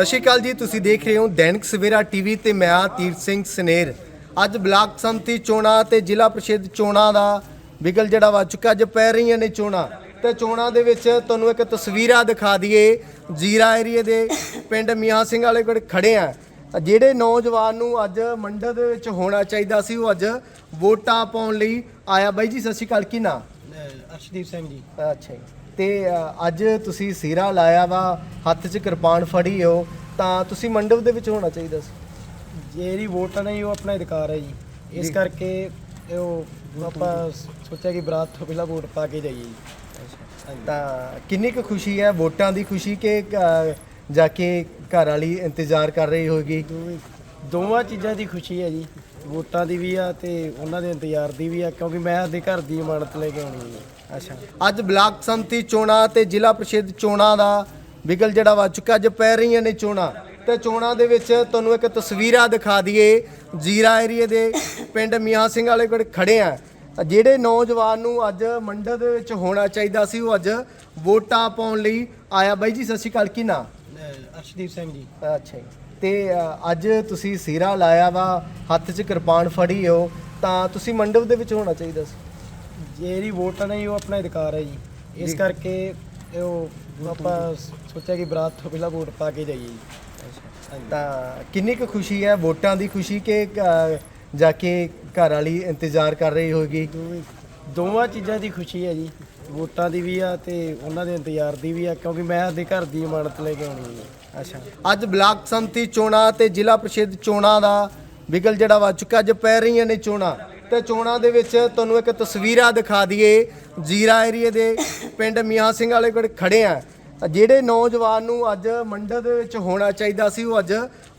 ਸਤਿ ਸ਼੍ਰੀ ਅਕਾਲ ਜੀ ਤੁਸੀਂ ਦੇਖ ਰਹੇ ਹੋ ਦੈਨਿਕ ਸਵੇਰਾ ਟੀਵੀ ਤੇ ਮੈਂ ਆ ਤੀਰਥ ਸਿੰਘ ਸਨੇਰ। ਅੱਜ ਬਲਾਕ ਸੰਮਤੀ ਚੋਣਾਂ ਤੇ ਜ਼ਿਲ੍ਹਾ ਪ੍ਰੀਸ਼ਦ ਚੋਣਾਂ ਦਾ ਵਿਗਲ ਜਿਹੜਾ ਵਾ ਚੁੱਕਾ ਅੱਜ ਪੈ ਰਹੀਆਂ ਨੇ ਚੋਣਾਂ। ਤੇ ਚੋਣਾਂ ਦੇ ਵਿੱਚ ਤੁਹਾਨੂੰ ਇੱਕ ਤਸਵੀਰਾਂ ਦਿਖਾ ਦਈਏ। ਜੀਰਾ ਏਰੀਏ ਦੇ ਪਿੰਡ ਮੀਆਂ ਸਿੰਘ ਵਾਲੇ ਕੋਲ ਖੜੇ ਆ। ਜਿਹੜੇ ਨੌਜਵਾਨ ਨੂੰ ਅੱਜ ਮੰਡਲ ਦੇ ਵਿੱਚ ਹੋਣਾ ਚਾਹੀਦਾ ਸੀ ਉਹ ਅੱਜ ਵੋਟਾਂ ਪਾਉਣ ਲਈ ਆਇਆ। ਬਾਈ ਜੀ ਸਤਿ ਸ਼੍ਰੀ ਅਕਾਲ ਕੀ ਨਾਂ? ਅਰਸ਼ਦੀਪ ਸਿੰਘ ਜੀ। ਅੱਛਾ ਜੀ। ਤੇ ਅੱਜ ਤੁਸੀਂ ਸੀਰਾ ਲਾਇਆ ਵਾ ਹੱਥ 'ਚ ਕਿਰਪਾਨ ਫੜੀ ਹੋ ਤਾਂ ਤੁਸੀਂ ਮੰਡਪ ਦੇ ਵਿੱਚ ਹੋਣਾ ਚਾਹੀਦਾ ਸੀ। ਜਿਹੜੀ ਵੋਟ ਆ ਨਾ ਜੀ ਉਹ ਆਪਣਾ ਅਧਿਕਾਰ ਹੈ ਜੀ। ਇਸ। ਕਰਕੇ ਇਹ ਉਹ ਆਪਾਂ ਸੋਚਿਆ ਕਿ ਬਰਾਤ ਤੋਂ ਪਹਿਲਾਂ ਵੋਟ ਪਾ ਕੇ ਜਾਈਏ ਜੀ। ਤਾਂ ਕਿੰਨੀ ਕੁ ਖੁਸ਼ੀ ਹੈ ਵੋਟਾਂ ਦੀ ਖੁਸ਼ੀ ਕਿ ਅ, ਜਾ ਕੇ ਘਰ ਵਾਲੀ ਇੰਤਜ਼ਾਰ ਕਰ ਰਹੀ ਹੋਗੀ ਦੋਵੇਂ ਦੋਵਾਂ ਚੀਜ਼ਾਂ ਦੀ ਖੁਸ਼ੀ ਹੈ ਜੀ। ਵੋਟਾਂ ਦੀ ਵੀ ਆ ਤੇ ਉਹਨਾਂ ਦੇ ਇੰਤਜ਼ਾਰ ਦੀ ਵੀ ਆ ਕਿਉਂਕਿ ਮੈਂ ਆਪਦੇ ਘਰ ਦੀ ਇਮਾਨਤ ਲੈ ਕੇ ਆਉਣੀ ਹੈ ਅੱਛਾ। ਅੱਜ ਬਲਾਕ ਸੰਮਤੀ ਚੋਣਾਂ ਤੇ ਜ਼ਿਲ੍ਹਾ ਪ੍ਰੀਸ਼ਦ ਚੋਣਾਂ ਦਾ ਵਿਗਲ ਜਿਹੜਾ ਵਾ ਚੁੱਕਾ ਅੱਜ ਪੈ ਰਹੀਆਂ ਨੇ ਚੋਣਾਂ। ਤੇ ਚੋਣਾਂ ਦੇ ਵਿੱਚ ਤੁਹਾਨੂੰ ਇੱਕ ਤਸਵੀਰਾਂ ਦਿਖਾ ਦਈਏ। ਜੀਰਾ ਏਰੀਏ ਦੇ ਪਿੰਡ ਮੀਆਂ ਸਿੰਘ ਵਾਲੇ ਕੋਲ ਖੜੇ ਆ। ਜਿਹੜੇ ਨੌਜਵਾਨ ਨੂੰ ਅੱਜ ਮੰਡਲ ਦੇ ਵਿੱਚ ਹੋਣਾ ਚਾਹੀਦਾ ਸੀ ਉਹ ਅੱਜ ਵੋਟਾਂ ਪਾਉਣ ਲਈ ਆਇਆ। ਬਾਈ ਜੀ ਸਤਿ ਸ਼੍ਰੀ ਅਕਾਲ ਕੀ ਨਾਂ ਅਰਸ਼ਦੀਪ ਸਿੰਘ ਜੀ। ਅੱਛਾ ਜੀ। ਤੇ ਅੱਜ ਤੁਸੀਂ ਸੀਰਾ ਲਾਇਆ ਵਾ ਹੱਥ 'ਚ ਕਿਰਪਾਨ ਫੜੀ ਹੋ ਤਾਂ ਤੁਸੀਂ ਮੰਡਪ ਦੇ ਵਿੱਚ ਹੋਣਾ ਚਾਹੀਦਾ ਸੀ। ਜਿਹੜੀ ਵੋਟ ਆ ਨਾ ਜੀ ਉਹ ਆਪਣਾ ਅਧਿਕਾਰ ਹੈ ਜੀ। ਇਸ। ਕਰਕੇ ਇਹ ਉਹ ਆਪਾਂ ਸੋਚਿਆ ਕਿ ਬਰਾਤ ਤੋਂ ਪਹਿਲਾਂ ਵੋਟ ਪਾ ਕੇ ਜਾਈਏ ਜੀ। ਤਾਂ ਕਿੰਨੀ ਕੁ ਖੁਸ਼ੀ ਹੈ ਵੋਟਾਂ ਦੀ ਖੁਸ਼ੀ ਕਿ ਅ, ਜਾ ਕੇ ਘਰ ਵਾਲੀ ਇੰਤਜ਼ਾਰ ਕਰ ਰਹੀ ਹੋਗੀ ਦੋਵੇਂ। ਦੋਵਾਂ ਚੀਜ਼ਾਂ ਦੀ ਖੁਸ਼ੀ ਹੈ ਜੀ। ਵੋਟਾਂ ਦੀ ਵੀ ਆ ਤੇ ਉਹਨਾਂ ਦੇ ਇੰਤਜ਼ਾਰ ਦੀ ਵੀ ਆ ਕਿਉਂਕਿ ਮੈਂ ਆਪਦੇ ਘਰ ਦੀ ਇਮਾਨਤ ਲੈ ਕੇ ਆਉਣੀ ਹੈ ਅੱਛਾ। ਅੱਜ ਬਲਾਕ ਸੰਮਤੀ ਚੋਣਾਂ ਤੇ ਜ਼ਿਲ੍ਹਾ ਪ੍ਰੀਸ਼ਦ ਚੋਣਾਂ ਦਾ ਵਿਗਲ ਜਿਹੜਾ ਵਾ ਚੁੱਕਾ ਅੱਜ ਪੈ ਰਹੀਆਂ ਨੇ ਚੋਣਾਂ। ਤੇ ਚੋਣਾਂ ਦੇ ਵਿੱਚ ਤੁਹਾਨੂੰ ਇੱਕ ਤਸਵੀਰਾਂ ਦਿਖਾ ਦਈਏ। ਜੀਰਾ ਏਰੀਏ ਦੇ ਪਿੰਡ ਮੀਆਂ ਸਿੰਘ ਵਾਲੇ ਕੋਲ ਖੜੇ ਆ। ਜਿਹੜੇ ਨੌਜਵਾਨ ਨੂੰ ਅੱਜ ਮੰਡਲ ਦੇ ਵਿੱਚ ਹੋਣਾ ਚਾਹੀਦਾ ਸੀ ਉਹ ਅੱਜ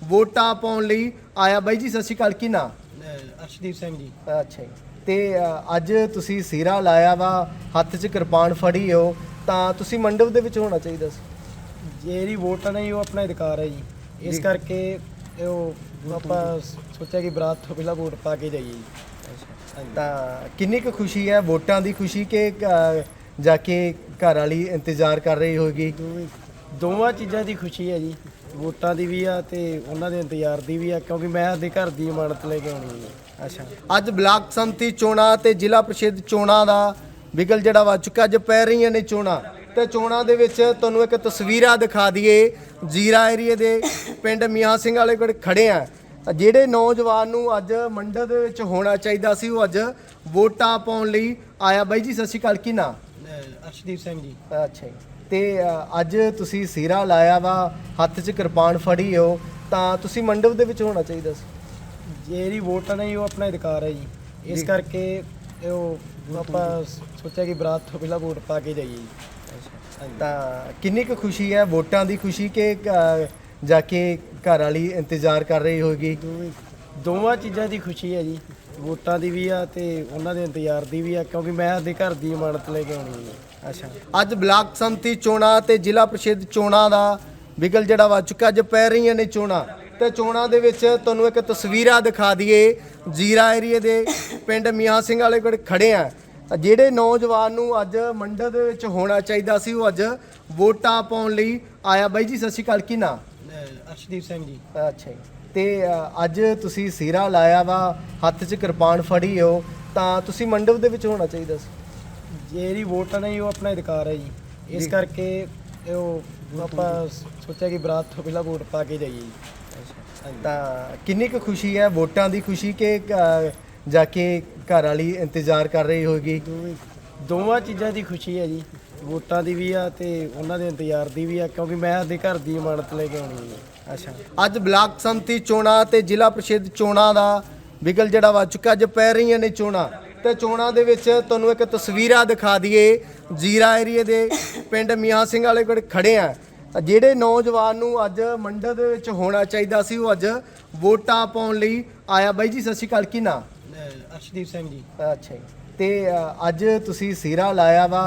ਵੋਟਾਂ ਪਾਉਣ ਲਈ ਆਇਆ। ਬਾਈ ਜੀ ਸਤਿ ਸ਼੍ਰੀ ਅਕਾਲ ਕੀ ਨਾਂ? ਅਹ ਅਰਸ਼ਦੀਪ ਸਿੰਘ ਜੀ। ਅੱਛਾ ਜੀ। ਤੇ ਅੱਜ ਤੁਸੀਂ ਸੀਰਾ ਲਾਇਆ ਵਾ ਹੱਥ 'ਚ ਕਿਰਪਾਨ ਫੜੀ ਹੋ ਤਾਂ ਤੁਸੀਂ ਮੰਡਪ ਦੇ ਵਿੱਚ ਹੋਣਾ ਚਾਹੀਦਾ ਸੀ। ਜਿਹੜੀ ਵੋਟ ਨਾ ਉਹ ਆਪਣਾ ਅਧਿਕਾਰ ਹੈ ਜੀ। ਇਸ। ਕਰਕੇ ਉਹ ਆਪਾਂ ਸੋਚਿਆ ਕਿ ਬਰਾਤ ਤੋਂ ਪਹਿਲਾਂ ਵੋਟ ਪਾ ਕੇ ਜਾਈਏ ਜੀ। ਤਾਂ ਕਿੰਨੀ ਕੁ ਖੁਸ਼ੀ ਹੈ? ਵੋਟਾਂ ਦੀ ਖੁਸ਼ੀ ਕਿ ਅ, ਜਾ ਕੇ ਘਰ ਵਾਲੀ ਇੰਤਜ਼ਾਰ ਕਰ ਰਹੀ ਹੋਗੀ ਦੋਵੇਂ ਚੀਜ਼ਾਂ ਦੀ ਖੁਸ਼ੀ ਹੈ ਜੀ। ਵੋਟਾਂ ਦੀ ਵੀ ਆ ਤੇ ਉਹਨਾਂ ਦੇ ਇੰਤਜ਼ਾਰ ਦੀ ਵੀ ਆ ਕਿਉਂਕਿ ਮੈਂ ਆਪਦੇ ਘਰ ਦੀ ਇਮਾਨਤ ਲੈ ਕੇ ਆਉਣੀ ਹੈ ਅੱਛਾ। ਅੱਜ ਬਲਾਕ ਸੰਮਤੀ ਚੋਣਾਂ ਤੇ ਜ਼ਿਲ੍ਹਾ ਪ੍ਰੀਸ਼ਦ ਚੋਣਾਂ ਦਾ ਵਿਗਲ ਜਿਹੜਾ ਵਾ ਚੁੱਕਾ ਅੱਜ ਪੈ ਰਹੀਆਂ ਨੇ ਚੋਣਾਂ। ਤੇ ਚੋਣਾਂ ਦੇ ਵਿੱਚ ਤੁਹਾਨੂੰ ਇੱਕ ਤਸਵੀਰਾਂ ਦਿਖਾ ਦਈਏ। ਜੀਰਾ ਏਰੀਏ ਦੇ ਪਿੰਡ ਮੀਆਂ ਸਿੰਘ ਵਾਲੇ ਕੋਲ ਖੜੇ ਆ। ਜਿਹੜੇ ਨੌਜਵਾਨ ਨੂੰ ਅੱਜ ਮੰਡਲ ਦੇ ਵਿੱਚ ਹੋਣਾ ਚਾਹੀਦਾ ਸੀ ਉਹ ਅੱਜ ਵੋਟਾਂ ਪਾਉਣ ਲਈ ਆਇਆ। ਬਾਈ ਜੀ ਸਤਿ ਸ਼੍ਰੀ ਅਕਾਲ ਕੀ ਨਾਂ ਅਰਸ਼ਦੀਪ ਸਿੰਘ ਜੀ। ਅੱਛਾ ਜੀ। ਤੇ ਅੱਜ ਤੁਸੀਂ ਸੀਰਾ ਲਾਇਆ ਵਾ ਹੱਥ 'ਚ ਕਿਰਪਾਨ ਫੜੀ ਹੋ ਤਾਂ ਤੁਸੀਂ ਮੰਡਪ ਦੇ ਵਿੱਚ ਹੋਣਾ ਚਾਹੀਦਾ ਸੀ। ਜਿਹੜੀ ਵੋਟ ਨਾ ਉਹ ਆਪਣਾ ਅਧਿਕਾਰ ਹੈ ਜੀ। ਇਸ। ਕਰਕੇ ਉਹ ਆਪਾਂ ਸੋਚਿਆ ਕਿ ਬਰਾਤ ਤੋਂ ਪਹਿਲਾਂ ਵੋਟ ਪਾ ਕੇ ਜਾਈਏ ਜੀ। ਤਾਂ ਕਿੰਨੀ ਕੁ ਖੁਸ਼ੀ ਹੈ ਵੋਟਾਂ ਦੀ ਖੁਸ਼ੀ ਕਿ ਜਾ ਕੇ ਘਰ ਵਾਲੀ ਇੰਤਜ਼ਾਰ ਕਰ ਰਹੀ ਹੋਗੀ ਦੋਵੇਂ ਦੋਵਾਂ ਚੀਜ਼ਾਂ ਦੀ ਖੁਸ਼ੀ ਹੈ ਜੀ। ਵੋਟਾਂ ਦੀ ਵੀ ਆ ਤੇ ਉਹਨਾਂ ਦੇ ਇੰਤਜ਼ਾਰ ਦੀ ਵੀ ਆ ਕਿਉਂਕਿ ਮੈਂ ਆਪਦੇ ਘਰ ਦੀ ਇਮਾਨਤ ਲੈ ਕੇ ਆਉਣੀ ਹੈ। ਅੱਛਾ। ਅੱਜ ਬਲਾਕ ਸੰਮਤੀ ਚੋਣਾਂ ਤੇ ਜ਼ਿਲ੍ਹਾ ਪ੍ਰੀਸ਼ਦ ਚੋਣਾਂ ਦਾ ਵਿਗਲ ਜਿਹੜਾ ਵਾ ਚੁੱਕਾ ਅੱਜ ਪੈ ਰਹੀਆਂ ਨੇ ਚੋਣਾਂ। ਤੇ ਚੋਣਾਂ ਦੇ ਵਿੱਚ ਤੁਹਾਨੂੰ ਇੱਕ ਤਸਵੀਰਾਂ ਦਿਖਾ ਦਈਏ। ਜੀਰਾ ਏਰੀਏ ਦੇ ਪਿੰਡ ਮੀਆਂ ਸਿੰਘ ਵਾਲੇ ਕੋਲ ਖੜੇ ਆ। ਜਿਹੜੇ ਨੌਜਵਾਨ ਨੂੰ ਅੱਜ ਮੰਡਲ ਦੇ ਵਿੱਚ ਹੋਣਾ ਚਾਹੀਦਾ ਸੀ ਉਹ ਅੱਜ ਵੋਟਾਂ ਪਾਉਣ ਲਈ ਆਇਆ। ਬਾਈ ਜੀ ਸਤਿ ਸ਼੍ਰੀ ਅਕਾਲ ਕੀ ਨਾਂ ਅਹ ਅਰਸ਼ਦੀਪ ਸਿੰਘ ਜੀ। ਅੱਛਾ ਜੀ। ਤੇ ਅ, ਅੱਜ ਤੁਸੀਂ ਸੀਰਾ ਲਾਇਆ ਵਾ ਹੱਥ 'ਚ ਕਿਰਪਾਨ ਫੜੀ ਹੋ ਤਾਂ ਤੁਸੀਂ ਮੰਡਪ ਦੇ ਵਿੱਚ ਹੋਣਾ ਚਾਹੀਦਾ ਸੀ। ਜਿਹੜੀ ਵੋਟ ਨਾ ਜੀ ਉਹ ਆਪਣਾ ਅਧਿਕਾਰ ਹੈ ਜੀ। ਇਸ ਜੀ। ਕਰਕੇ ਇਹ ਉਹ ਆਪਾਂ ਸੋਚਿਆ ਕਿ ਬਰਾਤ ਤੋਂ ਪਹਿਲਾਂ ਵੋਟ ਪਾ ਕੇ ਜਾਈਏ ਜੀ। ਤਾਂ ਕਿੰਨੀ ਕੁ ਖੁਸ਼ੀ ਹੈ ਵੋਟਾਂ ਦੀ ਖੁਸ਼ੀ ਕਿ ਅ, ਜਾ ਕੇ ਘਰ ਵਾਲੀ ਇੰਤਜ਼ਾਰ ਕਰ ਰਹੀ ਹੋਗੀ ਦੋਵੇਂ ਦੋਵਾਂ ਚੀਜ਼ਾਂ ਦੀ ਖੁਸ਼ੀ ਹੈ ਜੀ। ਵੋਟਾਂ ਦੀ ਵੀ ਆ ਤੇ ਉਹਨਾਂ ਦੇ ਇੰਤਜ਼ਾਰ ਦੀ ਵੀ ਆ ਕਿਉਂਕਿ ਮੈਂ ਆਪਦੇ ਘਰ ਦੀ ਇਮਾਨਤ ਲੈ ਕੇ ਆਉਣੀ ਹੈ ਅੱਛਾ। ਅੱਜ ਬਲਾਕ ਸੰਮਤੀ ਚੋਣਾਂ ਤੇ ਜ਼ਿਲ੍ਹਾ ਪ੍ਰੀਸ਼ਦ ਚੋਣਾਂ ਦਾ ਵਿਗਲ ਜਿਹੜਾ ਵਾ ਚੁੱਕਾ ਅੱਜ ਪੈ ਰਹੀਆਂ ਨੇ ਚੋਣਾਂ। ਤੇ ਚੋਣਾਂ ਦੇ ਵਿੱਚ ਤੁਹਾਨੂੰ ਇੱਕ ਤਸਵੀਰਾਂ ਦਿਖਾ ਦਈਏ। ਜੀਰਾ ਏਰੀਏ ਦੇ ਪਿੰਡ ਮੀਆਂ ਸਿੰਘ ਵਾਲੇ ਕੋਲ ਖੜੇ ਆ। ਜਿਹੜੇ ਨੌਜਵਾਨ ਨੂੰ ਅੱਜ ਮੰਡਲ ਦੇ ਵਿੱਚ ਹੋਣਾ ਚਾਹੀਦਾ ਸੀ ਉਹ ਅੱਜ ਵੋਟਾਂ ਪਾਉਣ ਲਈ ਆਇਆ। ਬਾਈ ਜੀ ਸਤਿ ਸ਼੍ਰੀ ਅਕਾਲ ਕੀ ਨਾਂ? ਅਹ ਅਰਸ਼ਦੀਪ ਸਿੰਘ ਜੀ। ਅੱਛਾ ਜੀ। ਤੇ ਅੱਜ ਤੁਸੀਂ ਸੀਰਾ ਲਾਇਆ ਵਾ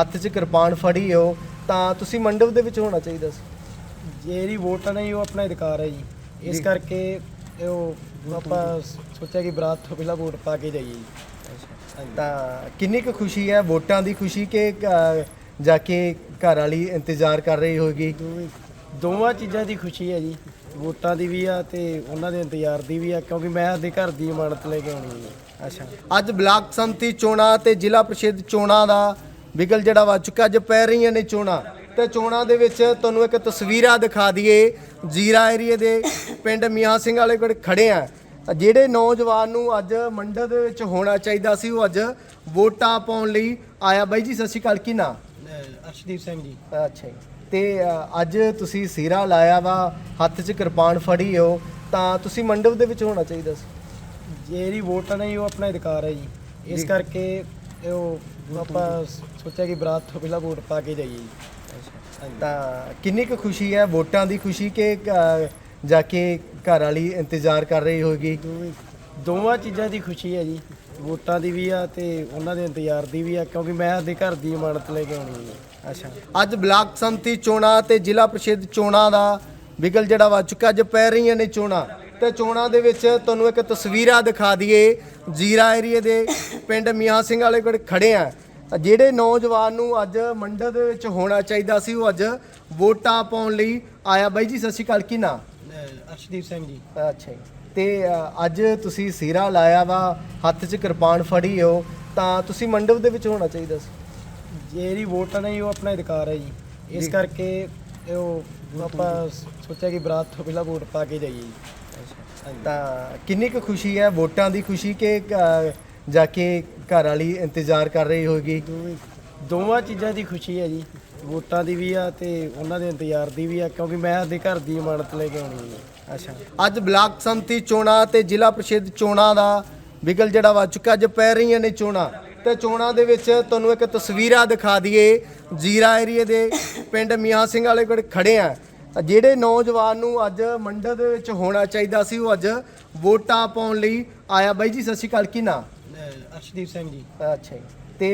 ਹੱਥ 'ਚ ਕਿਰਪਾਨ ਫੜੀ ਹੋ ਤਾਂ ਤੁਸੀਂ ਮੰਡਪ ਦੇ ਵਿੱਚ ਹੋਣਾ ਚਾਹੀਦਾ ਸੀ। ਜਿਹੜੀ ਵੋਟ ਆ ਨਾ ਜੀ ਉਹ ਆਪਣਾ ਅਧਿਕਾਰ ਹੈ ਜੀ। ਇਸ। ਕਰਕੇ ਇਹ ਉਹ ਆਪਾਂ ਸੋਚਿਆ ਕਿ ਬਰਾਤ ਤੋਂ ਪਹਿਲਾਂ ਵੋਟ ਪਾ ਕੇ ਜਾਈਏ ਜੀ। ਤਾਂ ਕਿੰਨੀ ਕੁ ਖੁਸ਼ੀ ਹੈ ਵੋਟਾਂ ਦੀ ਖੁਸ਼ੀ ਕਿ ਜਾ ਕੇ ਘਰ ਵਾਲੀ ਇੰਤਜ਼ਾਰ ਕਰ ਰਹੀ ਹੋਗੀ ਦੋਵਾਂ ਚੀਜ਼ਾਂ ਦੀ ਖੁਸ਼ੀ ਹੈ ਜੀ। ਵੋਟਾਂ ਦੀ ਵੀ ਆ ਤੇ ਉਹਨਾਂ ਦੇ ਇੰਤਜ਼ਾਰ ਦੀ ਵੀ ਆ ਕਿਉਂਕਿ ਮੈਂ ਆਪਦੇ ਘਰ ਦੀ ਇਮਾਨਤ ਲੈ ਕੇ ਆਉਣੀ ਹੈ ਅੱਛਾ। ਅੱਜ ਬਲਾਕ ਸੰਮਤੀ ਚੋਣਾਂ ਤੇ ਜ਼ਿਲ੍ਹਾ ਪ੍ਰੀਸ਼ਦ ਚੋਣਾਂ ਦਾ ਵਿਗਲ ਜਿਹੜਾ ਵੱਜ ਚੁੱਕਾ ਅੱਜ ਪੈ ਰਹੀਆਂ ਨੇ ਚੋਣਾਂ। ਤੇ ਚੋਣਾਂ ਦੇ ਵਿੱਚ ਤੁਹਾਨੂੰ ਇੱਕ ਤਸਵੀਰਾਂ ਦਿਖਾ ਦਈਏ। ਜੀਰਾ ਏਰੀਏ ਦੇ ਪਿੰਡ ਮੀਆਂ ਸਿੰਘ ਵਾਲੇ ਕੋਲ ਖੜੇ ਆ। ਜਿਹੜੇ ਨੌਜਵਾਨ ਨੂੰ ਅੱਜ ਮੰਡਲ ਦੇ ਵਿੱਚ ਹੋਣਾ ਚਾਹੀਦਾ ਸੀ ਉਹ ਅੱਜ ਵੋਟਾਂ ਪਾਉਣ ਲਈ ਆਇਆ। ਬਾਈ ਜੀ ਸਤਿ ਸ਼੍ਰੀ ਅਕਾਲ ਕੀ ਨਾਂ ਅਰਸ਼ਦੀਪ ਸਿੰਘ ਜੀ। ਅੱਛਾ ਜੀ। ਤੇ ਅੱਜ ਤੁਸੀਂ ਸੀਰਾ ਲਾਇਆ ਵਾ ਹੱਥ 'ਚ ਕਿਰਪਾਨ ਫੜੀ ਹੋ ਤਾਂ ਤੁਸੀਂ ਮੰਡਪ ਦੇ ਵਿੱਚ ਹੋਣਾ ਚਾਹੀਦਾ ਸੀ। ਜਿਹੜੀ ਵੋਟ ਆ ਨਾ ਜੀ ਉਹ ਆਪਣਾ ਅਧਿਕਾਰ ਹੈ ਜੀ। ਇਸ। ਕਰਕੇ ਉਹ ਆਪਾਂ ਸੋਚਿਆ ਕਿ ਬਰਾਤ ਤੋਂ ਪਹਿਲਾਂ ਵੋਟ ਪਾ ਕੇ ਜਾਈਏ ਜੀ। ਤਾਂ ਕਿੰਨੀ ਕੁ ਖੁਸ਼ੀ ਹੈ ਵੋਟਾਂ ਦੀ ਖੁਸ਼ੀ ਕਿ ਜਾ ਕੇ ਘਰ ਵਾਲੀ ਇੰਤਜ਼ਾਰ ਕਰ ਰਹੀ ਹੋਗੀ ਦੋਵੇਂ- ਚੀਜ਼ਾਂ ਦੀ ਖੁਸ਼ੀ ਹੈ ਜੀ। ਵੋਟਾਂ ਦੀ ਵੀ ਆ ਤੇ ਉਹਨਾਂ ਦੇ ਇੰਤਜ਼ਾਰ ਦੀ ਵੀ ਆ ਕਿਉਂਕਿ ਮੈਂ ਆਪਦੇ ਘਰ ਦੀ ਇਮਾਨਤ ਲੈ ਕੇ ਆਉਣੀ ਹੈ ਅੱਛਾ। ਅੱਜ ਬਲਾਕ ਸੰਮਤੀ ਚੋਣਾਂ ਤੇ ਜ਼ਿਲ੍ਹਾ ਪ੍ਰੀਸ਼ਦ ਚੋਣਾਂ ਦਾ ਵਿਗਲ ਜਿਹੜਾ ਵੱਜ ਚੁੱਕਾ ਅੱਜ ਪੈ ਰਹੀਆਂ ਨੇ ਚੋਣਾਂ। ਤੇ ਚੋਣਾਂ ਦੇ ਵਿੱਚ ਤੁਹਾਨੂੰ ਇੱਕ ਤਸਵੀਰਾਂ ਦਿਖਾ ਦਈਏ। ਜੀਰਾ ਏਰੀਏ ਦੇ ਪਿੰਡ ਮੀਆਂ ਸਿੰਘ ਵਾਲੇ ਕੋਲ ਖੜੇ ਆ। ਜਿਹੜੇ ਨੌਜਵਾਨ ਨੂੰ ਅੱਜ ਮੰਡਲ ਦੇ ਵਿੱਚ ਹੋਣਾ ਚਾਹੀਦਾ ਸੀ ਉਹ ਅੱਜ ਵੋਟਾਂ ਪਾਉਣ ਲਈ ਆਇਆ। ਬਾਈ ਜੀ ਸਤਿ ਸ਼੍ਰੀ ਅਕਾਲ ਕੀ ਨਾਂ? ਅਰਸ਼ਦੀਪ ਸਿੰਘ ਜੀ। ਅੱਛਾ ਜੀ। ਤੇ ਅੱਜ ਤੁਸੀਂ ਸੀਰਾ ਲਾਇਆ ਵਾ ਹੱਥ 'ਚ ਕਿਰਪਾਨ ਫੜੀ ਹੋ ਤਾਂ ਤੁਸੀਂ ਮੰਡਪ ਦੇ ਵਿੱਚ ਹੋਣਾ ਚਾਹੀਦਾ ਸੀ। ਜਿਹੜੀ ਵੋਟ ਆ ਨਾ ਜੀ ਉਹ ਆਪਣਾ ਅਧਿਕਾਰ ਹੈ ਜੀ। ਇਸ। ਕਰਕੇ ਇਹ ਉਹ ਆਪਾਂ ਸੋਚਿਆ ਕਿ ਬਰਾਤ ਤੋਂ ਪਹਿਲਾਂ ਵੋਟ ਪਾ ਕੇ ਜਾਈਏ ਜੀ। ਤਾਂ ਕਿੰਨੀ ਕੁ ਖੁਸ਼ੀ ਹੈ ਵੋਟਾਂ ਦੀ ਖੁਸ਼ੀ ਕਿ ਅ, ਜਾ ਕੇ ਘਰ ਵਾਲੀ ਇੰਤਜ਼ਾਰ ਕਰ ਰਹੀ ਹੋਗੀ ਦੋਵੇਂ- ਦੋਵਾਂ ਚੀਜ਼ਾਂ ਦੀ ਖੁਸ਼ੀ ਹੈ ਜੀ। ਵੋਟਾਂ ਦੀ ਵੀ ਆ ਤੇ ਉਹਨਾਂ ਦੇ ਇੰਤਜ਼ਾਰ ਦੀ ਵੀ ਆ ਕਿਉਂਕਿ ਮੈਂ ਆਪਦੇ ਘਰ ਦੀ ਇਮਾਨਤ ਲੈ ਕੇ ਆਉਣੀ ਹੈ ਅੱਛਾ। ਅੱਜ ਬਲਾਕ ਸੰਮਤੀ ਚੋਣਾਂ ਤੇ ਜ਼ਿਲ੍ਹਾ ਪ੍ਰੀਸ਼ਦ ਚੋਣਾਂ ਦਾ ਵਿਗਲ ਜਿਹੜਾ ਵੱਜ ਚੁੱਕਾ ਅੱਜ ਪੈ ਰਹੀਆਂ ਨੇ ਚੋਣਾਂ। ਤੇ ਚੋਣਾਂ ਦੇ ਵਿੱਚ ਤੁਹਾਨੂੰ ਇੱਕ ਤਸਵੀਰਾਂ ਦਿਖਾ ਦਈਏ। ਜੀਰਾ ਏਰੀਏ ਦੇ ਪਿੰਡ ਮੀਆਂ ਸਿੰਘ ਵਾਲੇ ਕੋਲ ਖੜੇ ਆ। ਜਿਹੜੇ ਨੌਜਵਾਨ ਨੂੰ ਅੱਜ ਮੰਡਲ ਦੇ ਵਿੱਚ ਹੋਣਾ ਚਾਹੀਦਾ ਸੀ ਉਹ ਅੱਜ ਵੋਟਾਂ ਪਾਉਣ ਲਈ ਆਇਆ। ਬਾਈ ਜੀ ਸਤਿ ਸ਼੍ਰੀ ਅਕਾਲ ਕੀ ਨਾਂ ਅਰਸ਼ਦੀਪ ਸਿੰਘ ਜੀ। ਅੱਛਾ ਜੀ। ਤੇ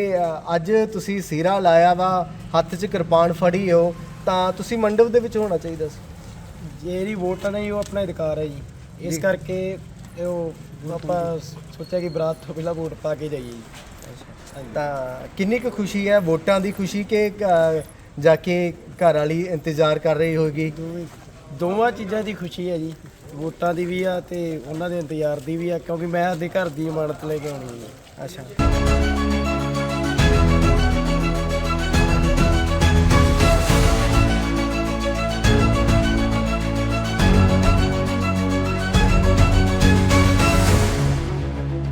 ਅੱਜ ਤੁਸੀਂ ਸੀਰਾ ਲਾਇਆ ਵਾ ਹੱਥ 'ਚ ਕਿਰਪਾਨ ਫੜੀ ਹੋ ਤਾਂ ਤੁਸੀਂ ਮੰਡਪ ਦੇ ਵਿੱਚ ਹੋਣਾ ਚਾਹੀਦਾ ਸੀ। ਜਿਹੜੀ ਵੋਟ ਆ ਨਾ ਜੀ ਉਹ ਆਪਣਾ ਅਧਿਕਾਰ ਹੈ ਜੀ। ਇਸ। ਕਰਕੇ ਉਹ ਆਪਾਂ ਸੋਚਿਆ ਕਿ ਬਰਾਤ ਤੋਂ ਪਹਿਲਾਂ ਵੋਟ ਪਾ ਕੇ ਜਾਈਏ ਜੀ। ਤਾਂ ਕਿੰਨੀ ਕੁ ਖੁਸ਼ੀ ਹੈ ਵੋਟਾਂ ਦੀ ਖੁਸ਼ੀ ਕਿ ਅ, ਜਾ ਕੇ ਘਰ ਵਾਲੀ ਇੰਤਜ਼ਾਰ ਕਰ ਰਹੀ ਹੋਗੀ ਦੋਵੇਂ- ਦੋਵਾਂ ਚੀਜ਼ਾਂ ਦੀ ਖੁਸ਼ੀ ਹੈ ਜੀ। ਵੋਟਾਂ ਦੀ ਵੀ ਆ ਤੇ ਉਹਨਾਂ ਦੇ ਇੰਤਜ਼ਾਰ ਦੀ ਵੀ ਆ ਕਿਉਂਕਿ ਮੈਂ ਆਪਦੇ ਘਰ ਦੀ ਇਮਾਨਤ ਲੈ ਕੇ ਆਉਣੀ ਹੈ। ਅੱਛਾ।